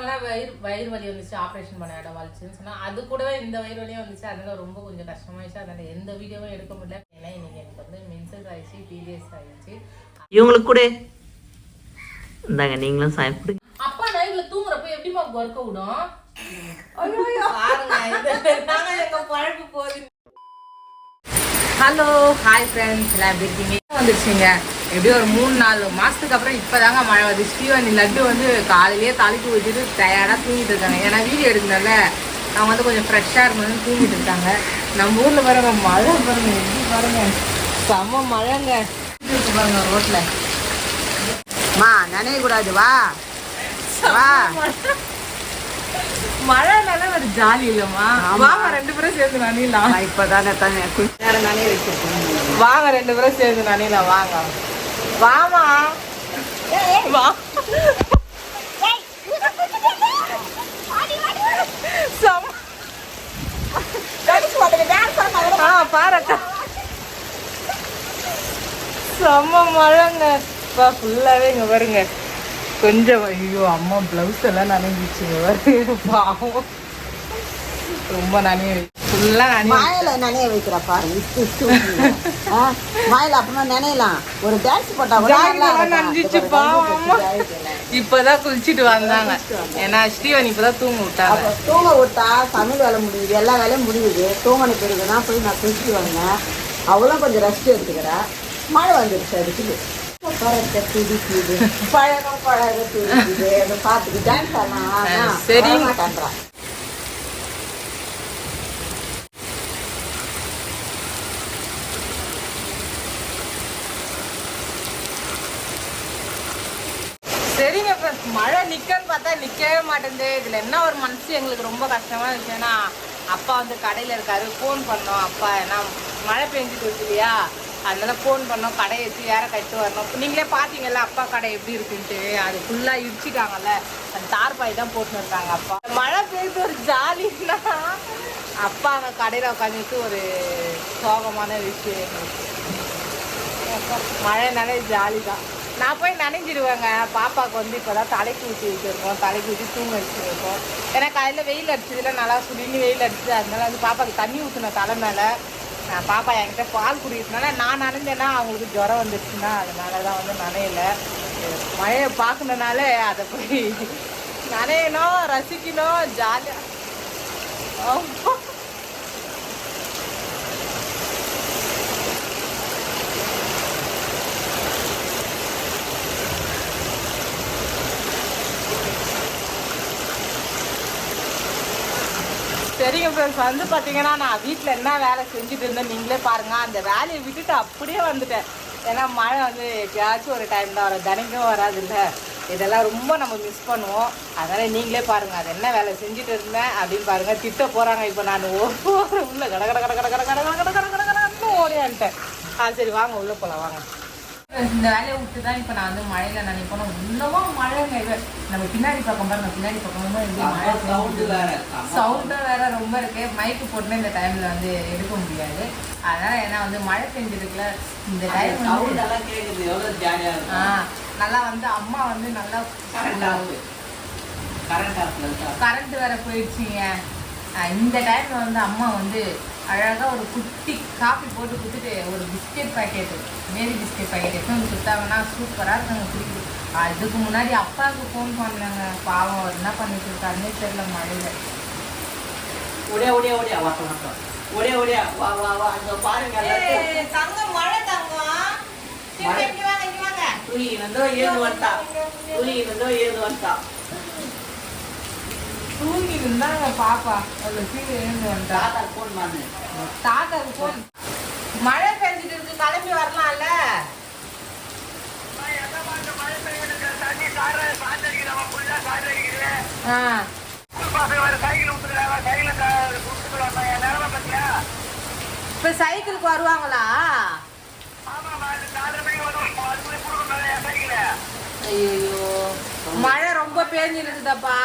நார்மலா வயிறு வயிறு வலி வந்துச்சு ஆபரேஷன் பண்ண இடம் வலிச்சுன்னு சொன்னா அது கூடவே இந்த வயிறு வலியும் வந்துச்சு. அதனால ரொம்ப கொஞ்சம் கஷ்டமாயிடுச்சு. அதனால எந்த வீடியோவும் எடுக்க முடியல. ஏன்னா இன்னைக்கு எனக்கு வந்து மென்சஸ் ஆயிடுச்சு பீரியட்ஸ் ஆயிடுச்சு. இவங்களுக்கு கூட. இந்தாங்க நீங்களும் சாப்பிடுங்க அப்பா நைட்ல தூங்குறப்ப எப்படிமா ஒர்க்க விடும் ஹலோ ஹாய் ஃப்ரெண்ட்ஸ் எல்லாம் எப்படி இருக்கீங்க? வந்துருச்சுங்க. எப்படியும் ஒரு மூணு நாலு மாசத்துக்கு அப்புறம் இப்பதாங்க மழை வருது ஸ்ரீவாணி லட்டு வந்து காலையிலேயே தலைக்கு ஊற்றிட்டு டயர்டாக தூங்கிட்டு இருக்காங்க. ஏன்னா வீடியோ எடுக்கணும்ல. அவங்க வந்து கொஞ்சம் ஃப்ரெஷ்ஷாக இருக்கணும்னு தூங்கிட்டு இருக்காங்க. நம்ம ஊர்ல பாருங்க மழை பாருங்க எப்படி பாருங்க. செம்ம மழைங்க. இருக்கு பாருங்க ரோட்ல. மா நனைய கூடாது வா. வா. மழைனால ஒரு ஜாலி இல்லம்மா. வாங்க ரெண்டு பேரும் சேர்ந்து நனிலாம் நான் இப்பதானே தானே கொஞ்ச நேரம் நனைய வச்சிருக்கேன் வாங்க ரெண்டு பேரும் சேர்ந்து நனிலாம் வாங்க. வாமா. வா. செம்ம- ஆ, பாருக்கா. செம்ம மழைங்க. இப்போ ஃபுல்லாகவே இங்கே வருங்க கொஞ்சம் ஐயோ அம்மா ப்ளவுஸ் எல்லாம் நனைஞ்சிச்சுங்க பாருங்க. பாவம். ரொம்ப நனைய எல்லாம் வாயில நினைய வைக்கிறப்பா மாயில அப்புறமா நினையலாம். ஒரு டான்ஸ் போட்டா நனைஞ்சிச்சு பாவம். இப்பதான் குளிச்சுட்டு வந்தாங்க. ஏன்னா ஸ்ரீவன் இப்பதான் தூங்க விட்டா தூங்க விட்டா தமிழ் வேலை முடியுது எல்லா வேலையும் முடியுது. தூங்கன பிறகுனா போய் நான் குளிச்சுட்டு வந்தேன். அவளும் கொஞ்சம் ரெஸ்ட் எடுத்துக்கிறா மழை வந்துருச்சு அதுக்கு பழகம் பழக துடிக்குது அதை பார்த்துக்கிட்டேன் சரிங்க பார்த்தா மாட்டேங்குது. இதில் என்ன ஒரு மனசு? எங்களுக்கு ரொம்ப கஷ்டமாக இருந்துச்சுன்னா அப்பா வந்து கடையில் இருக்காரு. ஃபோன் பண்ணோம். அப்பா ஏன்னா மழை பெஞ்சிட்டு இருக்கு இல்லையா? அதனால ஃபோன் பண்ணோம். கடையை எடுத்து யாரை கட்டு வரணும். நீங்களே பார்த்தீங்கல்ல அப்பா கடை எப்படி இருக்குன்ட்டு. அது ஃபுல்லாக இடிச்சிட்டாங்கல்ல. அந்த தார்பாய் தான் போட்டுன்னு இருக்காங்க அப்பா. மழை பெய்து ஒரு ஜாலின்னா அப்பா அங்கே கடையில் உட்காந்துட்டு ஒரு சோகமான விஷயம். மழைனாலே ஜாலி தான் நான் போய் நனைஞ்சிடுவேங்க. பாப்பாவுக்கு வந்து இப்போதான் தலைக்கு ஊற்றி வச்சுருக்கோம். தலைக்கு ஊற்றி தூங்க வச்சுருக்கோம். ஏன்னா காலையில் வெயில் அடிச்சதுல நல்லா சுடின்னு வெயில் அடிச்சு அதனால வந்து பாப்பாவுக்கு தண்ணி ஊற்றின தலை மேலே நான் பாப்பா என்கிட்ட பால் குடிக்கிறதுனால நான் நனைஞ்சேன்னா அவங்களுக்கு ஜுரம் வந்துடுச்சுன்னா அதனால தான் வந்து நனையலை. மழையை பார்க்கணுனாலே அதை போய் நனையணும் ரசிக்கணும் ஜாலியாக சரிங்க ஃப்ரெண்ட்ஸ் வந்து பார்த்தீங்கன்னா நான் வீட்டில் என்ன வேலை செஞ்சுட்டு இருந்தேன் நீங்களே பாருங்கள் அந்த வேலையை விட்டுட்டு அப்படியே வந்துட்டேன். ஏன்னா மழை வந்து எப்பயாச்சும் ஒரு டைம் தான் வரும். தினைக்கும் வராதுல்ல இதெல்லாம் ரொம்ப நம்ம மிஸ் பண்ணுவோம். அதனால் நீங்களே பாருங்கள் அது என்ன வேலை செஞ்சுட்டு இருந்தேன் அப்படின்னு பாருங்க. திட்ட போகிறாங்க இப்போ நான் ஒவ்வொரு உள்ள கட கட கட கட கட கட கட கட கட கட கடன்னு ஓடியான்ட்டேன் ஆ சரி வாங்க உள்ளே போலாம் வாங்க. இந்த வேலையை விட்டு தான் இப்போ நான் வந்து மழையில நினைப்போம் இன்னமும் இது. நம்ம பின்னாடி பக்கம் பாருங்க பின்னாடி பக்கம் மழை சவுண்டும் வேற ரொம்ப இருக்கு. மைக்கு போட்டுன்னு இந்த டைம்ல வந்து எடுக்க முடியாது. அதனால ஏன்னா வந்து மழை பெஞ்சிருக்குல இந்த டைம் ஆ, நல்லா வந்து அம்மா வந்து நல்லா கரண்ட் வேற போயிடுச்சுங்க. இந்த டைம்ல வந்து அம்மா வந்து அழகா ஒரு குட்டி காஃபி போட்டு கொடுத்துட்டு ஒரு biscuit packet Marie biscuit packet எடுத்து வந்து கொடுத்தாங்கன்னா சூப்பரா இருக்குங்க குடிக்குது ஆ, இதுக்கு முன்னாடி அப்பாவுக்கு ஃபோன் பண்ணாங்க. பாவம் அவர் என்ன பண்ணிட்டு இருக்காருன்னே தெரியல மழையில. ஒடியா ஒடியா ஒடியா வாக்கம் வாக்கம் ஒடியா ஒடியா வா வா வா அங்க பாருங்க. தங்கம் மழை தங்கம். மழை. இங்க வாங்க இங்க வாங்க. தூங்கினதோ ஏது ஏது வந்துட்டா தூங்கி இருந்தாங்க பாப்பா. அதுல கீழே எழுந்து தாத்தா ஃபோன் பண்ணு. தாத்தாவுக்கு போன் மழை பெஞ்சிட்டு இருக்கு கிளம்பி வரலாம்ல. ஆ. இப்ப சைக்கிளுக்கு வருவாங்களா? ஐயோ மழை ரொம்ப யாருக்குன்னா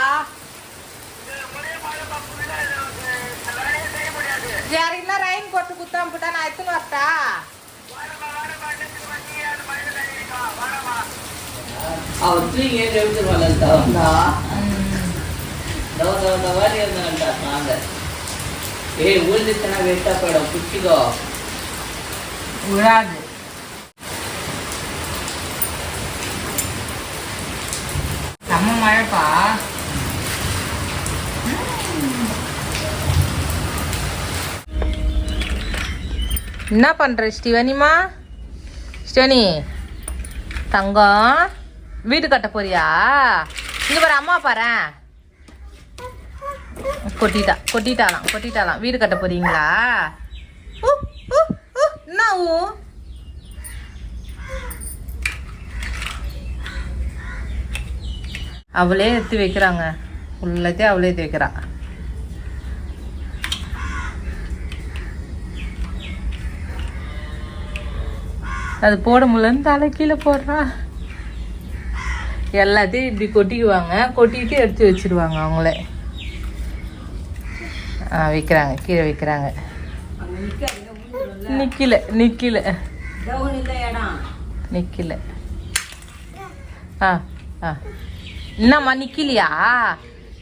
ಯಾರಿಲ್ಲ ರೈನ್ ಕೊಟ್ಟು ಕುತ್ತಂಬಿಟ್ಟ ನಾ ಎತ್ತು ಬರ್ತಾ ಅವತ್ತು ಏನು ಹೇಳ್ತಿರ್ವಲ್ಲಂತ ಅವನ್ನ ದವ ದವ ದವಾರಿ ಅಂದಂಟ ಸಾಂಗ ಏ ಉಳಿದ ಚೆನ್ನಾಗಿ ಇಷ್ಟಪಡ ಕುಚ್ಚಿಗೋ ಉಳಾದು செம்ம மழைப்பா என்ன பண்ணுற ஸ்டிவனிமா ஸ்டெனி தங்கம். வீடு கட்ட போறியா? இங்கே பாரு அம்மா பாரு கொட்டிட்டா கொட்டிட்டாலாம் கொட்டிட்டாலாம் வீடு கட்ட போறீங்களா? என்ன ஊ? அவளே எடுத்து வைக்கிறாங்க. உள்ளத்தையும் அவளே எடுத்து வைக்கிறா. அது போட முடியலன்னு தலை கீழே போடுறா. எல்லாத்தையும் இப்படி கொட்டிக்குவாங்க. கொட்டிட்டு எடுத்து வச்சிருவாங்க அவங்களே. ஆ விற்கிறாங்க கீழே விற்கிறாங்க நிற்கல நிற்கல நிற்கல ஆ ஆ. என்னம்மா நிற்கலையா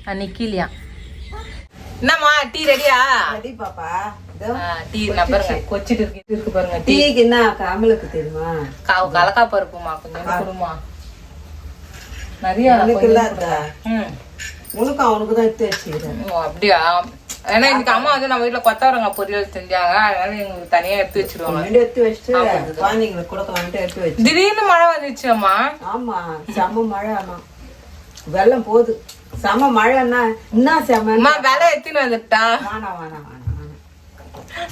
ஆ நிற்கலையா என்னம்மா டீ ரெடியா? ரெடி பாப்பா. டீ கொச்சிட்டு இருக்கு இருக்கு பாருங்க டீக்கு என்ன கமலுக்கு தெரியுமா? காவு கலக்கா பருப்புமா கொஞ்சம் கொடுமா. நிறைய உனக்கும் அவனுக்கு தான் எடுத்து வச்சுக்கிறேன். அப்படியா? ஏன்னா இன்னைக்கு அம்மா வந்து நம்ம வீட்டுல கொத்தவரங்காய் பொரியல் செஞ்சாங்க அதனால எங்களுக்கு தனியா எடுத்து வச்சிருவாங்க. எடுத்து வச்சுட்டு குழந்தைங்களுக்கு கொடுக்க வந்துட்டு எடுத்து வச்சு. திடீர்னு மழை வந்துச்சு அம்மா ஆமா செம மழை ஆனா வெள்ளம் போகுது. செம மழைன்னா என்ன செம அம்மா விலை எத்தின்னு வந்துட்டா? வேணாம் வேணாம்.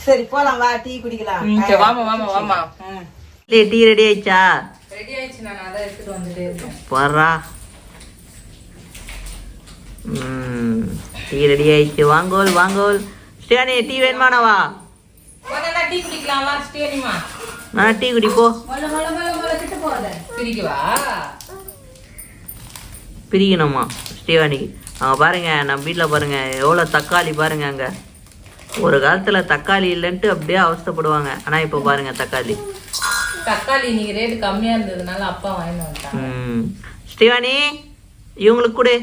சரி போலாம் வா டீ குடிக்கலாம். வாமா வாமா வாமா ம். டீ ரெடி ஆயிடுச்சா? ரெடி ஆயிடுச்சு நான் அதான் எடுத்துட்டு வந்துட்டே இருக்கேன். போடுறா ம் டீ ரெடி ஆயிடுச்சு. வாங்கோல் வாங்கோல். ஸ்டேனி டீ வேணுமானவா டீ குடிக்கலாமா ஸ்டேனிமா நான் டீ குடிப்போ பிரிக்கணுமா ஸ்டீவானிக்கு அவங்க பாருங்க நம்ம வீட்டில் பாருங்க எவ்வளோ தக்காளி பாருங்க அங்கே. ஒரு காலத்தில் தக்காளி இல்லைன்ட்டு அப்படியே அவஸ்தைப்படுவாங்க. ஆனால் இப்போ பாருங்க தக்காளி. தக்காளி இன்னைக்கு ரேட் கம்மியா இருந்ததுனால அப்பா வாங்கிட்டு வந்துட்டாங்க. ம். ஸ்டீவானி இவங்களுக்கு கொடு.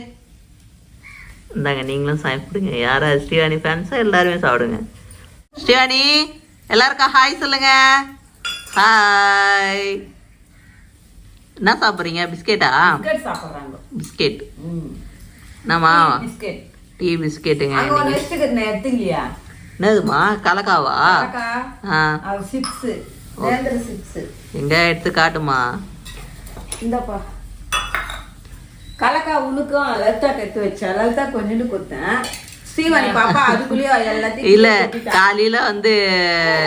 இந்தாங்க நீங்களும் சாப்பிடுங்க யாரா ஸ்ரீவாணி ஃபேன்ஸா எல்லாருமே சாப்பிடுங்க. ஸ்ரீவாணி எல்லாருக்கும் ஹாய் சொல்லுங்க. ஹாய் என்ன சாப்பிட்றீங்க? பிஸ்கெட்டா? பிஸ்கட் என்னம்மா? டீ பிஸ்கெட்டுங்க. என்னதுமா கலக்காவா? சிப்ஸு. எங்க எடுத்து காட்டுமா இந்தப்பா. கலக்கா உனக்கும் லலிதாக்கு எடுத்து வச்சா. லலிதா கொஞ்சோண்டு கொடுத்தேன். ஸ்ரீவாணி பாப்பா அதுக்குள்ளேயே எல்லாத்தையும் இல்ல. காலையில வந்து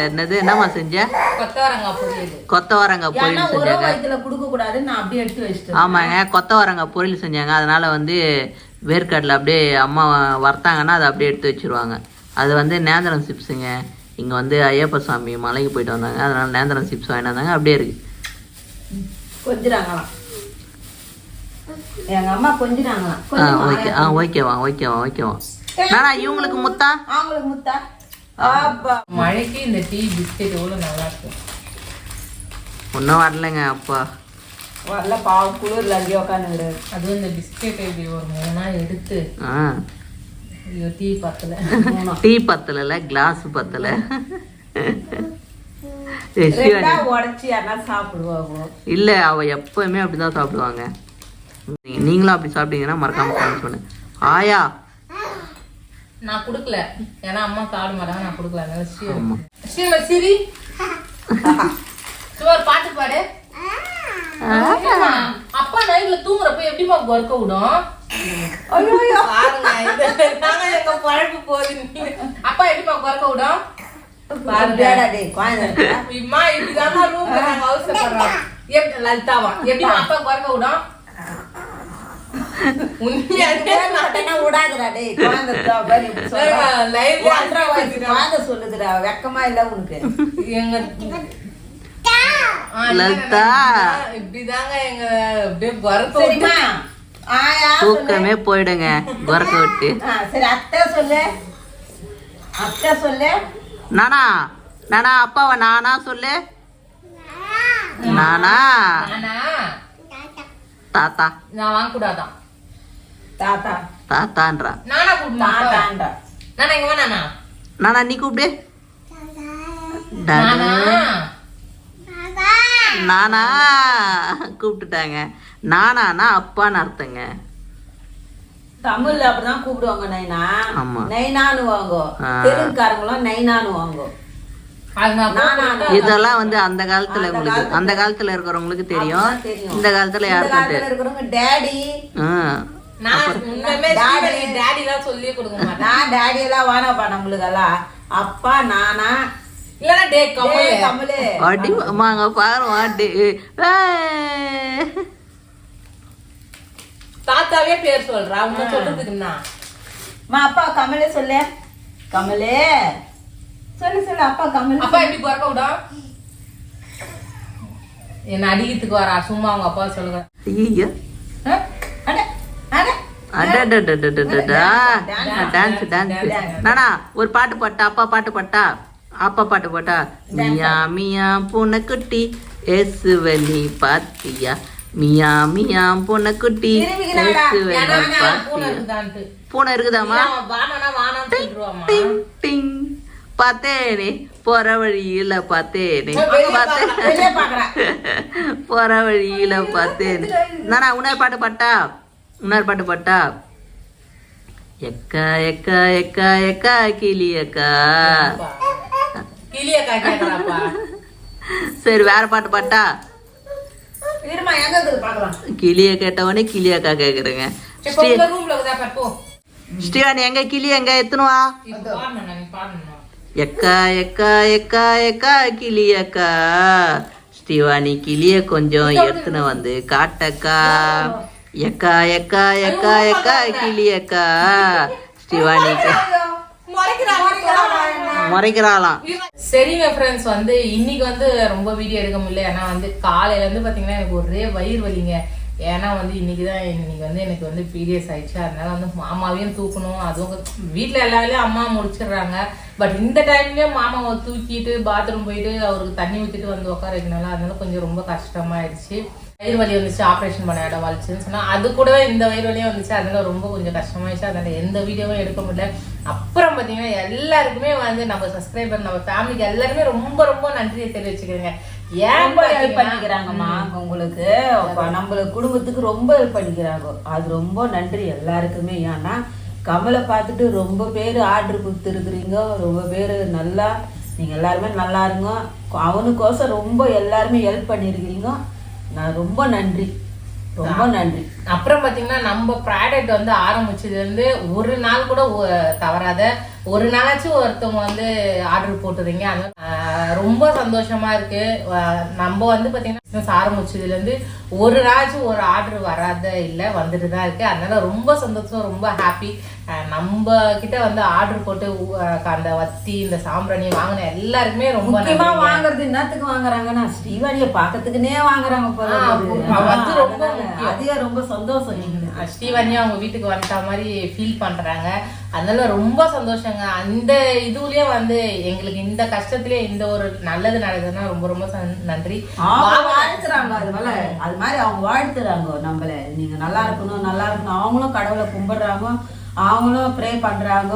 என்னது என்னம்மா செஞ்ச? கொத்தவரங்காய் பொரியல். கொத்தவரங்காய் பொரியல் ஒரே செஞ்சாங்க. வயிற்றுல கொடுக்க கூடாதுன்னு நான் அப்படியே எடுத்து வச்சிட்டேன். ஆமாங்க கொத்தவரங்காய் பொரியல் செஞ்சாங்க. அதனால வந்து வேர்க்கடலை அப்படியே அம்மா வறுத்தாங்கன்னா அதை அப்படியே எடுத்து வச்சிருவாங்க. அது வந்து நேந்திரம் சிப்ஸுங்க. இங்கே வந்து ஐயப்ப சாமி மலைக்கு போயிட்டு வந்தாங்க. அதனால நேந்திரம் சிப்ஸ் வாங்கிட்டு வந்தாங்க. அப்படியே இருக்கு. கொஞ்சிறாங்களாம். எங்க அம்மா கொஞ்சிறாங்களாம். ஆ ஓகே. ஆ ஓகேவா ஓகேவா ஓகேவா. நானா இவங்களுக்கு முத்தா? அவங்களுக்கு முத்தா? மழைக்கு இந்த டீ பிஸ்கெட் எவ்வளவு நல்லா இருக்கும் ஒன்றும் வரலைங்க அப்பா. வரல பாவம் குளிர்ல அங்கேயே அதுவும் இந்த பிஸ்கெட் இப்படி ஒரு மூணு நாள் எடுத்து ஆ. டீ பத்தல. டீ பத்தலைல கிளாஸ் பத்தலை. இல்லை அவ எப்பவுமே அப்படிதான் சாப்பிடுவாங்க. நீங்களும் அப்படி சாப்பிட்டீங்கன்னா மறக்காம கமெண்ட் பண்ணு. ஆயா. நான் கொடுக்கல. ஏன்னா அம்மா சாப்பிட மாட்டாங்க நான் கொடுக்கல. அதனால ஸ்ரீ ஆமா. ஸ்ரீல சிரி. பாட்டு பாடு. அப்பா நைட்ல தூங்குறப்ப எப்படிமா ஒர்க்க விடும். அப்பா எப்படிமா ஒர்க்க விடும்? இம்மா இப்படிதான் ரூம்ல நாங்க அவசரப்படுறோம் எப்படி லலிதாவா? எப்படிமா அப்பா ஒர்க்க விடும்? சொல்லுதுடா வெக்கமா இல்ல உனக்கு. எங்க லலிதா. இப்படிதாங்க எங்க அப்படியே. தூக்கமே போயிடுங்க. குறக்க விட்டு. ஆ, சரி அத்தை சொல்லு. அத்தை சொல்லு. நானா? நானா அப்பாவை? நானா சொல்லு. நானா? நானா? தாத்தா. நான் வாங்க கூடாதான் தாத்தா. தாத்தான்றா. நானா நானா இங்க நானா. நானா நீ கூப்பிடு. டாடா. நானா? கூப்பிட்டுட்டாங்க. நானானா அப்பான்னு அர்த்தங்க. தமிழ்ல அப்படிதான் கூப்பிடுவாங்க நைனா. ஆமா. நைனான்னு வாங்க. ஆ. தெலுங்குக்காரங்களும் நைனான்னு வாங்க. அது நான் நானா இதெல்லாம் வந்து அந்த காலத்துல அந்த உங்களுக்கு காலத்துல- அந்த காலத்துல இருக்கிறவங்களுக்கு தெரியும். இந்த காலத்துல யாருக்கும் காலத்துல தெரியும் இருக்கிறவங்க டேடி. நான் டாடி. எல்லாம் நான் டேடி எல்லாம் அப்பா நானா இல்லன்னா டே கமலே கமலு தாத்தாவே பேர் சொல்றா உன்ன சொல்றதுக்கு என்ன அம்மா அப்பா கமலே சொல்லு கமலே சொல்லு சொல்லு அப்பா கமல் அப்பா எப்படி பிறக்க விடா என்ன அடிக்கிறதுக்கு வரா சும்மா அவங்க அப்பா சொல்லுங்க ஐயோ டான்ஸ் டான்ஸ் நானா ஒரு பாட்டு பாட்டா அப்பா பாட்டு பாட்டா அப்பா பாட்டு பாட்டா மியா மியா பூனைக்குட்டி ஏசுவலி பாத்தியா? மியா மியா பூனைக்குட்டி பூனை பாத்தியா? பூனை இருக்குதாமா டிங் பார்த்தேனே போற வழியில பார்த்தேனே. பார்த்தேன். போற வழியில பார்த்தேன். நானா உணர் பாட்டு பாட்டா? உணர் பாட்டு பாட்டா? எக்கா எக்கா எக்கா எக்கா கிளி அக்கா கிளியக்கா கேக்குறாப்பா சரி வேற பாட்டு பாட்டா? இருமா எங்க இருக்குது கிளிய கேட்டவொடனே கிளி அக்கா கேக்குறேங்க உங்க ரூம்ல போ. ஸ்ரீவாணி எங்க கிளி எங்க எத்தனும் வா? இப்ப பாடணும் நீ பாடணும் எக்கா எக்கா எக்கா எக்கா கிளி அக்கா ஸ்ரீவாணி கிளிய கொஞ்சம் எத்துன வந்து காட்டக்கா. எக்கா எக்கா எக்கா எக்கா கிளி அக்கா ஸ்ரீவாணிக்கு முறைக்கிறாளாம் சரிங்க ஃப்ரெண்ட்ஸ் வந்து இன்னைக்கு வந்து ரொம்ப வீடியோ எடுக்க முடியல. ஏன்னா வந்து காலையில இருந்து பாத்தீங்கன்னா எனக்கு ஒரே வயிறு வலிங்க. ஏன்னா வந்து இன்னைக்கு தான் இன்னைக்கு வந்து எனக்கு வந்து பீரியட்ஸ் ஆயிடுச்சு. அதனால வந்து மாமாவையும் தூக்கணும். அதுவும் வீட்டில் எல்லா வேலையும் அம்மா முடிச்சிடுறாங்க. பட் இந்த டைம்லயும் மாமாவை தூக்கிட்டு பாத்ரூம் போயிட்டு அவருக்கு தண்ணி ஊற்றிட்டு வந்து உட்கார வைக்கனால அதனால கொஞ்சம் ரொம்ப கஷ்டமாயிடுச்சு. வயிறு வலி வந்துச்சு ஆப்ரேஷன் பண்ண இடம் வலிச்சுன்னு சொன்னா அது கூடவே இந்த வயிறு வலியும் வந்துச்சு. அதனால ரொம்ப கொஞ்சம் கஷ்டமாயிடுச்சு. அதனால எந்த வீடியோவும் எடுக்க முடியல. அப்புறம் பார்த்தீங்கன்னா எல்லாருக்குமே வந்து நம்ம சப்ஸ்கிரைபர் நம்ம ஃபேமிலிக்கு எல்லாருமே ரொம்ப ரொம்ப நன்றியை தெரிவிச்சுக்கிறேங்க. ஏன் ஹெல்ப் பண்ணிக்கிறாங்கம்மா? உங்களுக்கு நம்மளுக்கு குடும்பத்துக்கு ரொம்ப ஹெல்ப் பண்ணிக்கிறாங்க. அது ரொம்ப நன்றி எல்லாருக்குமே. ஏன்னா கமலை பார்த்துட்டு ரொம்ப பேர் ஆர்டர் கொடுத்துருக்குறீங்க. ரொம்ப பேர் நல்லா நீங்கள் எல்லாருமே நல்லா இருங்க. அவனுக்கோசம் ரொம்ப எல்லாருமே ஹெல்ப் பண்ணியிருக்கிறீங்க நான் ரொம்ப நன்றி. ரொம்ப நன்றி. அப்புறம் பாத்தீங்கன்னா நம்ம ப்ராடக்ட் வந்து ஆரம்பிச்சதுல இருந்து ஒரு நாள் கூட தவறாத ஒரு நாளாச்சும் ஒருத்தவங்க வந்து ஆர்டர் போட்டுறீங்க அது ரொம்ப சந்தோஷமா இருக்கு நம்ம வந்து பாத்தீங்கன்னா பிசினஸ் ஆரம்பிச்சதுல இருந்து ஒரு நாளாச்சும் ஒரு ஆர்டர் வராத இல்ல வந்துட்டு தான் இருக்கு அதனால ரொம்ப சந்தோஷம் ரொம்ப ஹாப்பி நம்ம கிட்ட வந்து ஆர்டர் போட்டு அந்த வத்தி இந்த சாம்பிராணி வாங்கின எல்லாருக்குமே ரொம்ப முக்கியமா. வாங்குறது என்னத்துக்கு வாங்குறாங்கன்னா ஸ்ரீவாணியை பார்க்கறதுக்குன்னே வாங்குறாங்க இருக்குது. அது ரொம்ப அதனால முக்கியம். அதே ரொம்ப சந்தோஷம் எங்களுக்கு. ஸ்ரீவன்யா அவங்க வீட்டுக்கு வந்துட்ட மாதிரி ஃபீல் பண்றாங்க. அதனால ரொம்ப சந்தோஷங்க. அந்த இதுலயே வந்து எங்களுக்கு இந்த கஷ்டத்திலே இந்த ஒரு நல்லது நடக்குதுன்னா ரொம்ப ரொம்ப நன்றி. வாழ்த்துறாங்க. அது மேல அது மாதிரி அவங்க வாழ்த்துறாங்க நம்மள. நீங்க நல்லா இருக்கணும் நல்லா இருக்கணும். அவங்களும் கடவுளை கும்பிடுறாங்க. அவங்களும் ப்ரே பண்றாங்க.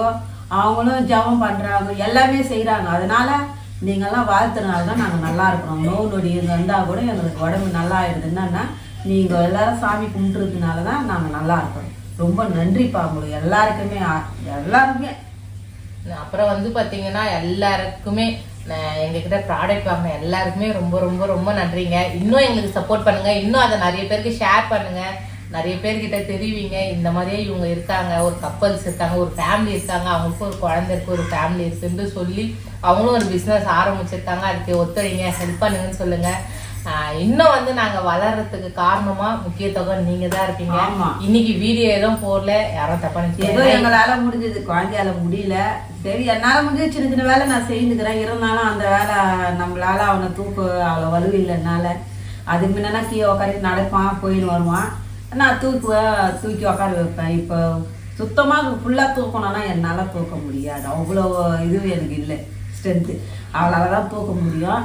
அவங்களும் ஜெபம் பண்றாங்க. எல்லாமே செய்றாங்க. அதனால நீங்கெல்லாம் வாழ்த்துனால தான் நாங்கள் நல்லா இருக்கிறோம் நோவு நொடி வந்தால் கூட எங்களுக்கு உடம்பு நல்லா ஆயிடுதுன்னா நீங்கள் எல்லாரும் சாமி கும்பிட்டுறதுனால தான் நாங்கள் நல்லா இருக்கோம். ரொம்ப நன்றிப்பா உங்களுக்கு எல்லாருக்குமே ஆ- எல்லாருக்குமே அப்புறம் வந்து பார்த்தீங்கன்னா எல்லாருக்குமே எங்ககிட்ட ப்ராடக்ட் வாங்கின எல்லாருக்குமே ரொம்ப ரொம்ப ரொம்ப நன்றிங்க. இன்னும் எங்களுக்கு சப்போர்ட் பண்ணுங்க. இன்னும் அதை நிறைய பேருக்கு ஷேர் பண்ணுங்க. நிறைய பேர்கிட்ட தெரிவிங்க. இந்த மாதிரியே இவங்க இருக்காங்க. ஒரு கப்பல்ஸ் இருக்காங்க ஒரு ஃபேமிலி இருக்காங்க. அவங்களுக்கும் ஒரு குழந்தை இருக்கு ஒரு ஃபேமிலி இருக்குன்னு சொல்லி அவங்களும் ஒரு பிஸ்னஸ் ஆரம்பிச்சிருக்காங்க. அதுக்கு ஒத்துழைங்க. ஹெல்ப் பண்ணுங்கன்னு சொல்லுங்கள் இன்னும் வந்து நாங்க வளர்றதுக்கு காரணமா முக்கிய தொகை நீங்க தான் இருப்பீங்க. ஆமா. இன்னைக்கு வீடியோ எதுவும் போடல யாரும் தப்பா ஏதோ. எங்களால முடிஞ்சது குழந்தையால முடியல. சரி என்னால முடிஞ்ச சின்ன சின்ன வேலை நான் செய்துக்கிறேன். இருந்தாலும் அந்த வேலை நம்மளால அவனை தூக்க அவ்வளோ வலு இல்லைனால அதுக்கு முன்னா கீழே உட்காந்து நடப்பான் போயின்னு வருவான். நான் தூக்குவேன் தூக்கி உட்கார வைப்பேன். இப்போ சுத்தமாக ஃபுல்லாக தூக்கணும்னா என்னால் தூக்க முடியாது. அவ்வளோ இது எனக்கு இல்லை ஸ்ட்ரென்த்து அவளால தான் தூக்க முடியும்.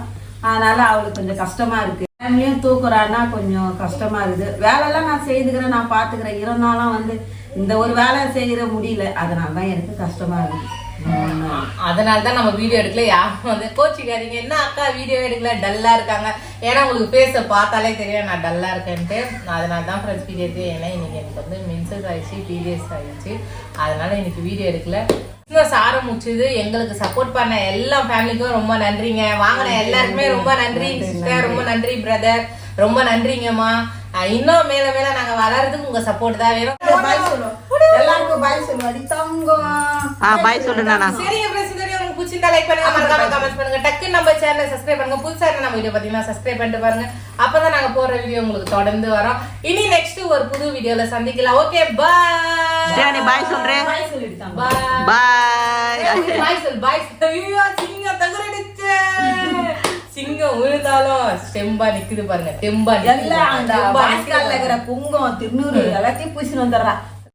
அதனால அவளுக்கு கொஞ்சம் கஷ்டமா இருக்கு. ஃபேமிலியும் தூக்குறான்னா கொஞ்சம் கஷ்டமா இருக்குது. வேலையெல்லாம் நான் செய்துக்கிறேன் நான் பார்த்துக்கிறேன் இருந்தாலும் வந்து இந்த ஒரு வேலை செய்கிற முடியல. அதனால தான் எனக்கு கஷ்டமா இருக்கு. அதனால தான் நம்ம வீடியோ எடுக்கல. யாரும் வந்து கோச்சிக்காதீங்க. என்ன அக்கா வீடியோ எடுக்கல? டல்லா இருக்காங்க. ஏன்னா உங்களுக்கு ஃபேஸை பார்த்தாலே தெரியும். நான் டல்லா இருக்கேன்ட்டு. அதனால தான் ஃப்ரெண்ட்ஸ் எடுத்து ஏன்னா இன்னைக்கு எனக்கு வந்து மென்சஸ் ஆயிடுச்சு பீரியட்ஸ் ஆயிடுச்சு. அதனால இன்னைக்கு வீடியோ எடுக்கல. இன்னும் சாரம் முடிச்சது. எங்களுக்கு சப்போர்ட் பண்ண எல்லா ஃபேமிலிக்கும் ரொம்ப நன்றிங்க. வாங்கின எல்லாருக்குமே ரொம்ப நன்றி சிஸ்டர் ரொம்ப நன்றி பிரதர் ரொம்ப நன்றிங்கம்மா. இன்னும் மேல மேல நாங்க வளர்றதுக்கு உங்க சப்போர்ட் தான் வேணும். பாய் பாய் சொல்லுவாடி தங்கம் ஆ பாய் சொல்லுண்ணா சரிங்க ஃப்ரெண்ட்ஸ் இந்த வீடியோ உங்களுக்கு பிடிச்சிருந்தா லைக் பண்ணுங்க மறக்காம கமெண்ட் பண்ணுங்க. டக்கு நம்ம சேனலை சப்ஸ்கிரைப் பண்ணுங்க. புதுசா இருந்தா நம்ம வீடியோ பாத்தீங்கன்னா சப்ஸ்கிரைப் பண்ணிட்டு பாருங்க. அப்பதான் நாங்க போடுற வீடியோ உங்களுக்கு தொடர்ந்து வரோம். இனி நெக்ஸ்ட் ஒரு புது வீடியோல சந்திக்கலாம். ஓகே பாய் ஜானி பாய் சொல்றேன். பாய் சொல்லிட்டு பாய் பாய் பாய் சொல் பாய் ஐயோ சிங்கம் தகுரடிச்சு. சிங்கம் விழுந்தாலும் செம்பா நிக்குது பாருங்க தெம்பா எல்லாம் அந்த வாய்க்கால்ல. இருக்கிற புங்கம் திருநூறு எல்லாத்தையும் பூசின்னு வந்துடுறா.